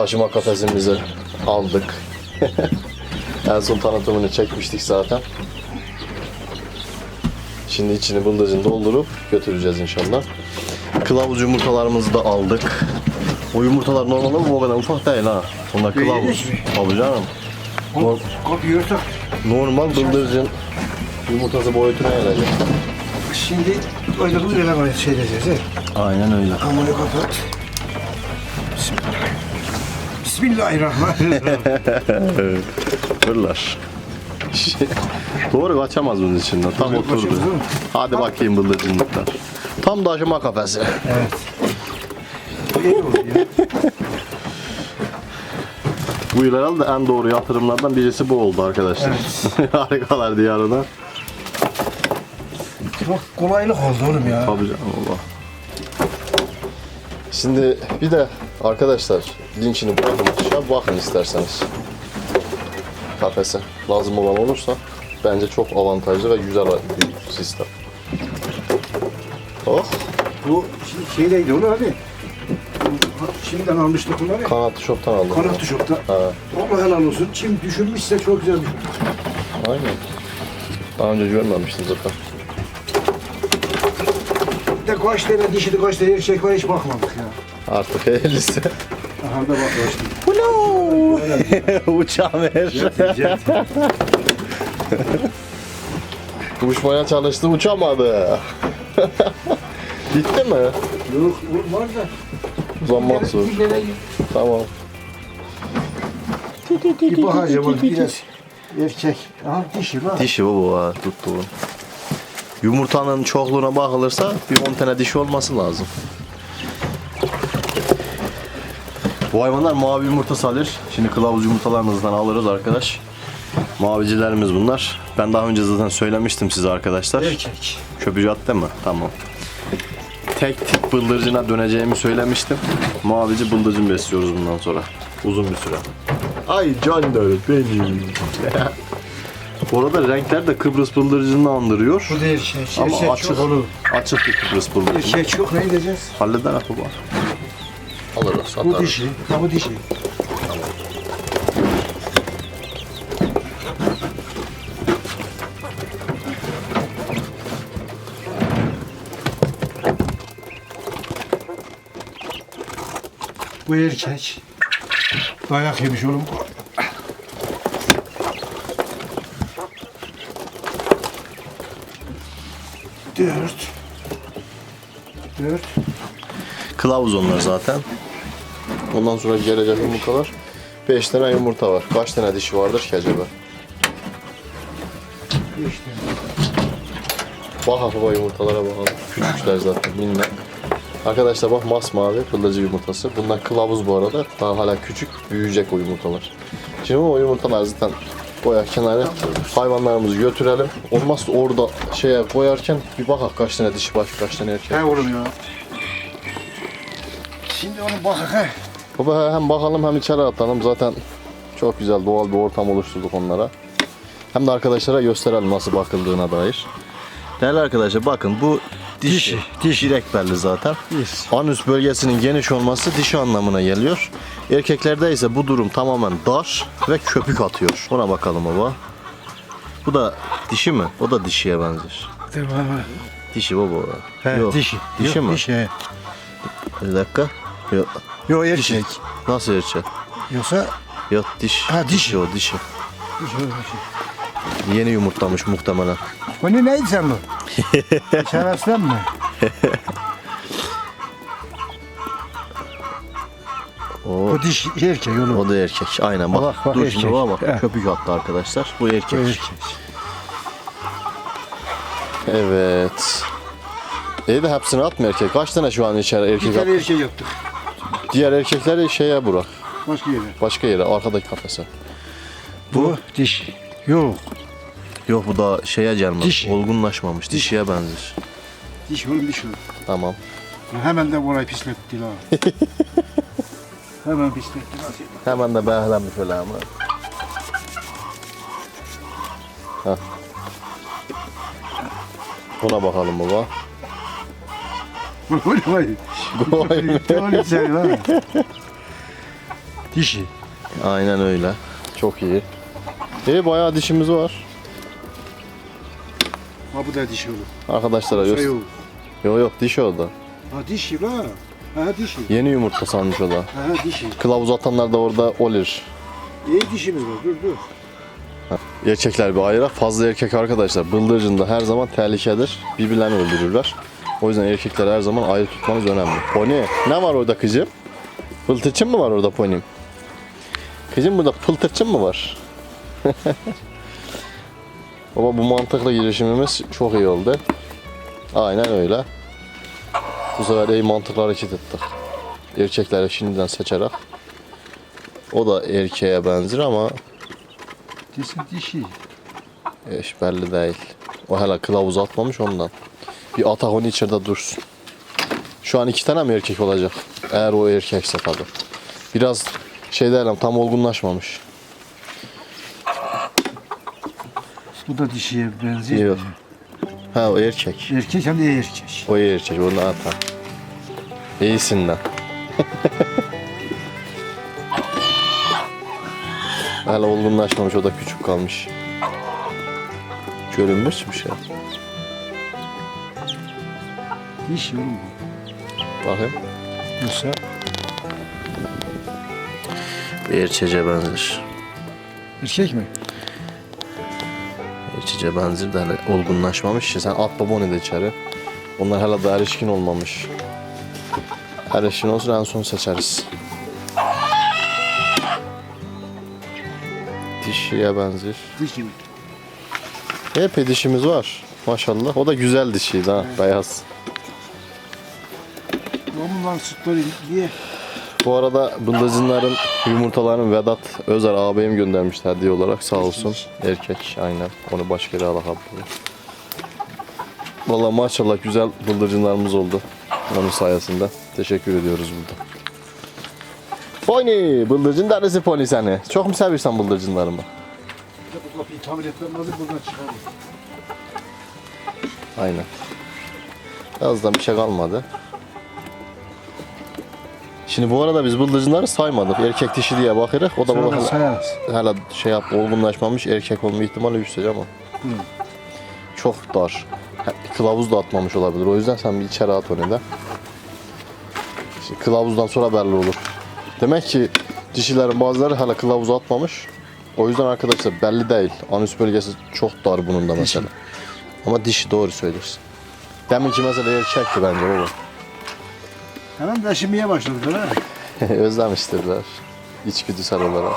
taşıma kafesimizi aldık. en son tanıtımını çekmiştik zaten. Şimdi içini bıldırcın doldurup götüreceğiz inşallah. Kılavuz yumurtalarımızı da aldık. O yumurtalar normalde bu o kadar ufak değil ha. Bunlar kılavuz. Tabii canım. Nor- normal bıldırcın yumurtası boyutuna gelecek. şimdi öyle bu öyle şey diyeceğiz. he? Aynen öyle. Hamuru kapat. Bismillahirrahmanirrahim. Fırlar. Doğru kaçamaz bunun içinden. Tam oturdu. kaçamaz, değil mi? Hadi bakayım bıldırcınlıklar. Tam taşıma kafesi. evet. İyi oldu ya. Bu yıl herhalde en doğru yatırımlardan birisi bu oldu arkadaşlar. Harikalar diyarına. Çok kolaylık oldu oğlum ya. Tabii canım Allah. Şimdi bir de arkadaşlar linkini bırakın aşağı bakın isterseniz. Kafese lazım olan olursa bence çok avantajlı ve güzel bir sistem. Oh Bu şey- şeydeydi onu abi. Şimdiden almıştık bunları. kanatlı şoptan aldım. Kanat tuşokta. Ha, Allah helal olsun. Çim düşünmüşse çok güzel bir aynen. Daha önce görmemiştim zaten. Bir de kaç tane dişi kaç tane erkek var hiç bakmadık ya. Artık elisi. Aha da bak kaç tane. Uçağım her. Uçmaya çalıştı uçamadı. Bitti mi? Yok var da. Uzanmak zor. Tamam. bir bakacağım onu biraz. Erkek. Aha dişi var. Dişi bu bu ha tuttu bu. Yumurtanın çokluğuna bakılırsa bir 10 tane dişi olması lazım. Bu hayvanlar mavi yumurta salır. Şimdi kılavuz yumurtalarımızdan alırız arkadaş. Mavicilerimiz bunlar. Ben daha önce zaten söylemiştim size arkadaşlar. Erkek. Köpücü at değil mi? Tamam. Tek tip bıldırcına döneceğimi söylemiştim. Mavici bıldırcın besliyoruz bundan sonra. Uzun bir süre. Ay can dört benim. Bu arada renkler de Kıbrıs bıldırcını andırıyor. Bu da erkek. Ama erkek açık, çok açık bir Kıbrıs bıldırcını. Erkek çok ne edeceğiz? Halleder baba. Alırız, satarız. Bu dişi. Ha bu dişi. Bu erkek. Dayak yemiş oğlum. Dört. Dört. Kılavuz onlar zaten. Ondan sonra gelecek yumurtalar. 5 tane yumurta var. Kaç tane dişi vardır ki acaba? Beş tane. Bak baba yumurtalara bakalım. Küçükler zaten minnak. Arkadaşlar bak masmavi bıldırcı yumurtası. Bunlar kılavuz bu arada. Daha hala küçük. Büyüyecek o yumurtalar. Şimdi o yumurtalar zaten koyar kenara. Hayvanlarımızı götürelim. Olmazsa orada şeye koyarken bir bakak kaç tane dişi var, kaç tane erkek. He oğlum ya. Şimdi onu bakak he. Baba hem bakalım hem içeri atalım. Zaten çok güzel doğal bir ortam oluşturduk onlara. Hem de arkadaşlara gösterelim nasıl bakıldığına dair. Değerli arkadaşlar bakın bu dişi. Dişi, Dişi direkt belli zaten. Yes. Anüs bölgesinin geniş olması dişi anlamına geliyor. Erkeklerde ise bu durum tamamen dar ve köpük atıyor. Ona bakalım baba. Bu da dişi mi? O da dişiye benzer. Dişi baba. o. He Yok. dişi. Dişi Yok, mi? Dişi he. Bir dakika. Yok. Yok erkek. Nasıl erkek? Yoksa Yok diş. Ha, dişi. o dişi. Yeni yumurtlamış muhtemelen. Bu ne neydi sen bu? Aslan mı? O, Bu diş erkek oğlum. o da erkek. Aynen bak. Bak, bak, Dur erkek. bak. He. Köpük attı arkadaşlar. Bu erkek. Bu erkek. Evet. İyi de hepsini atma erkek. Kaç tane şu an içeri Bir erkek at? tane erkek yaptık. Diğer erkekleri şeye bırak. Başka yere. Başka yere. Arkadaki kafese. Bu diş. Yok. Yok bu da şeye gelmez. Dişi. Olgunlaşmamış. Dişiye benzer. Diş oğlum diş oğlum. Tamam. Hemen de burayı pisletti la. Hemen pisletti la. Hemen de behlenmiş öyle ama. Heh. Buna bakalım baba. Bu ne be. Tuvalet sen la. Dişi. Aynen öyle. Çok iyi. İyi bayağı dişimiz var. Ha bu da dişi olur. Arkadaşlara Şey göster. olur. Yok yok dişi o da. Ha dişi var. Ha dişi. Yeni yumurta sanmış o da. Ha dişi. Kılavuz atanlar da orada olur. İyi dişimiz var. Dur dur. Erkekler bir ayrı. Fazla erkek arkadaşlar bıldırcında her zaman tehlikedir. Birbirlerini öldürürler. O yüzden erkekleri her zaman ayrı tutmanız önemli. Pony ne var orada kızım? Pıltırçın mı var orada ponim? Kızım burada pıltırçın mı var? Baba bu mantıklı girişimimiz çok iyi oldu. Aynen öyle. Bu sefer iyi mantıklı hareket ettik. Erkekleri şimdiden seçerek. O da erkeğe benzer ama Dişi dişi. Eş belli değil. O hala kılavuz atmamış ondan. Bir atak onu içeride dursun. Şu an iki tane mi erkek olacak? Eğer o erkekse tabi. Biraz şey değilim tam olgunlaşmamış. Bu da dişiye benziyor. Yok. Ha o erkek. Erkek hem de erkek. O erkek onu ata. İyisinden. hala olgunlaşmamış o da küçük kalmış. Görünmüş bir şey. Dişi oğlum bu. Bakayım. Yoksa Erçece benzer. erkek mi? İçice benzer de hala olgunlaşmamış ya. Sen at baba onu da içeri. Onlar hala da erişkin olmamış. Erişkin olsun en son seçeriz. Dişiye benzer. Dişi mi? Epey dişimiz var. Maşallah. O da güzel dişiydi ha. Beyaz. Ondan sütleri diye. Bu arada bıldızınların yumurtalarını Vedat Özer ağabeyim göndermişti hediye olarak sağ olsun. Erkek aynen. Onu başka yere alak Valla maşallah güzel bıldırcınlarımız oldu. Onun sayesinde. Teşekkür ediyoruz burada. Pony! Bıldırcın derisi Pony seni. Çok mu seviyorsun bıldırcınlarımı? Bir de bu kapıyı tamir etmem lazım buradan çıkarım. Aynen. Birazdan bir şey kalmadı. Şimdi bu arada biz bıldırcınları saymadık. Erkek dişi diye bakırız. O da Sonra burada sayarız. hala şey yap olgunlaşmamış erkek olma ihtimali yüksek ama. Çok dar. Ha, Kılavuz da atmamış olabilir. O yüzden sen bir içeri at onu da. Şimdi kılavuzdan sonra belli olur. Demek ki dişilerin bazıları hala kılavuz atmamış. O yüzden arkadaşlar belli değil. Anüs bölgesi çok dar bunun da mesela. Ama dişi doğru söylüyorsun. Deminki mesela erkekti bence baba. Hemen deşimeye başladılar ha. Özlemiştirler. İçgüdüsel olarak.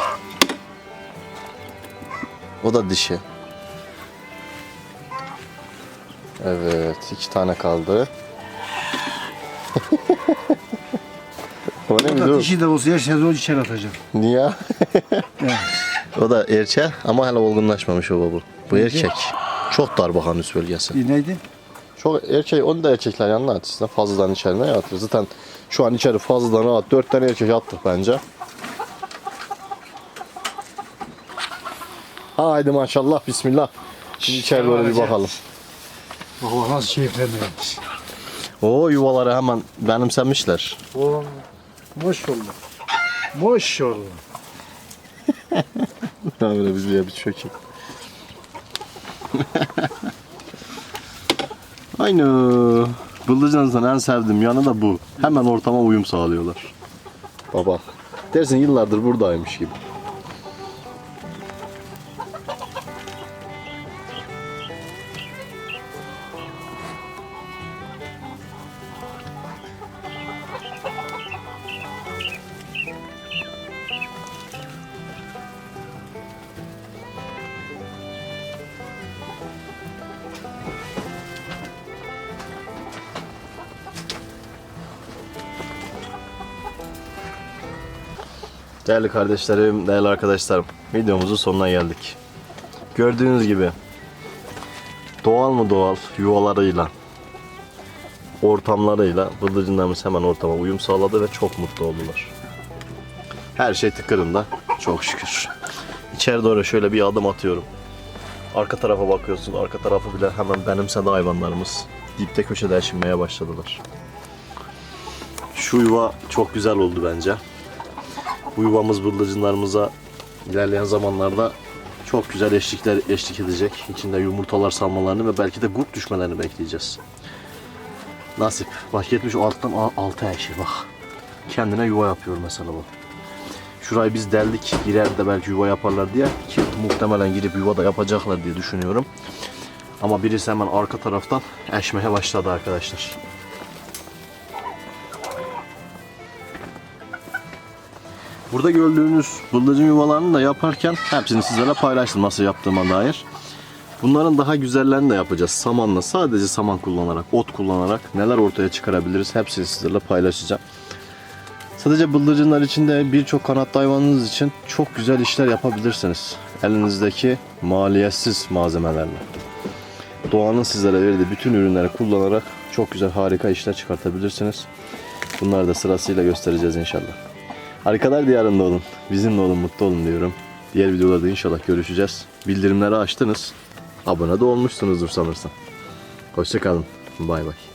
O da dişi. Evet, iki tane kaldı. o ne Bu da dişi de olsa her sezon içeri atacak. Niye? Evet. o da erkek ama hala olgunlaşmamış o bu. Bu Erkek. Çok dar bakan üst bölgesi. Bir neydi? Çok erkek, onu da erkekler yanına at işte. Fazladan içerine atır. Zaten şu an içeri fazladan at. Dört tane erkek attık bence. Haydi maşallah, bismillah. Şimdi içeri böyle bir bakalım. Bak bak nasıl keyiflendirmiş. O yuvaları hemen benimsemişler. Oo. Maşallah. Maşallah. Böyle biz bir çökeyim. Aynı. Bıldırcınızdan en sevdiğim yanı da bu. Hemen ortama uyum sağlıyorlar. Baba. Dersin yıllardır buradaymış gibi. Değerli kardeşlerim, değerli arkadaşlarım, videomuzun sonuna geldik. Gördüğünüz gibi doğal mı doğal yuvalarıyla, ortamlarıyla bıldırcınlarımız hemen ortama uyum sağladı ve çok mutlu oldular. Her şey tıkırında, çok şükür. İçeri doğru şöyle bir adım atıyorum. Arka tarafa bakıyorsun, arka tarafı bile hemen benimsedi hayvanlarımız. Dipte köşede eşinmeye başladılar. Şu yuva çok güzel oldu bence. Bu yuvamız bıldırcınlarımıza ilerleyen zamanlarda çok güzel eşlikler eşlik edecek. İçinde yumurtalar salmalarını ve belki de grup düşmelerini bekleyeceğiz. Nasip. Bak gitmiş o alttan altı eşi bak. Kendine yuva yapıyor mesela bu. Şurayı biz deldik. Girer de belki yuva yaparlar diye. Ki muhtemelen girip yuva da yapacaklar diye düşünüyorum. Ama birisi hemen arka taraftan eşmeye başladı arkadaşlar. Burada gördüğünüz bıldırcın yuvalarını da yaparken hepsini sizlerle paylaştım nasıl yaptığıma dair. Bunların daha güzellerini de yapacağız. Samanla sadece saman kullanarak, ot kullanarak neler ortaya çıkarabiliriz hepsini sizlerle paylaşacağım. Sadece bıldırcınlar için de birçok kanatlı hayvanınız için çok güzel işler yapabilirsiniz. Elinizdeki maliyetsiz malzemelerle. Doğanın sizlere verdiği bütün ürünleri kullanarak çok güzel harika işler çıkartabilirsiniz. Bunları da sırasıyla göstereceğiz inşallah. Harikalar diyarında olun. Bizimle olun, mutlu olun diyorum. Diğer videolarda inşallah görüşeceğiz. Bildirimleri açtınız. Abone de olmuşsunuzdur sanırsam. Hoşçakalın. Bay bay.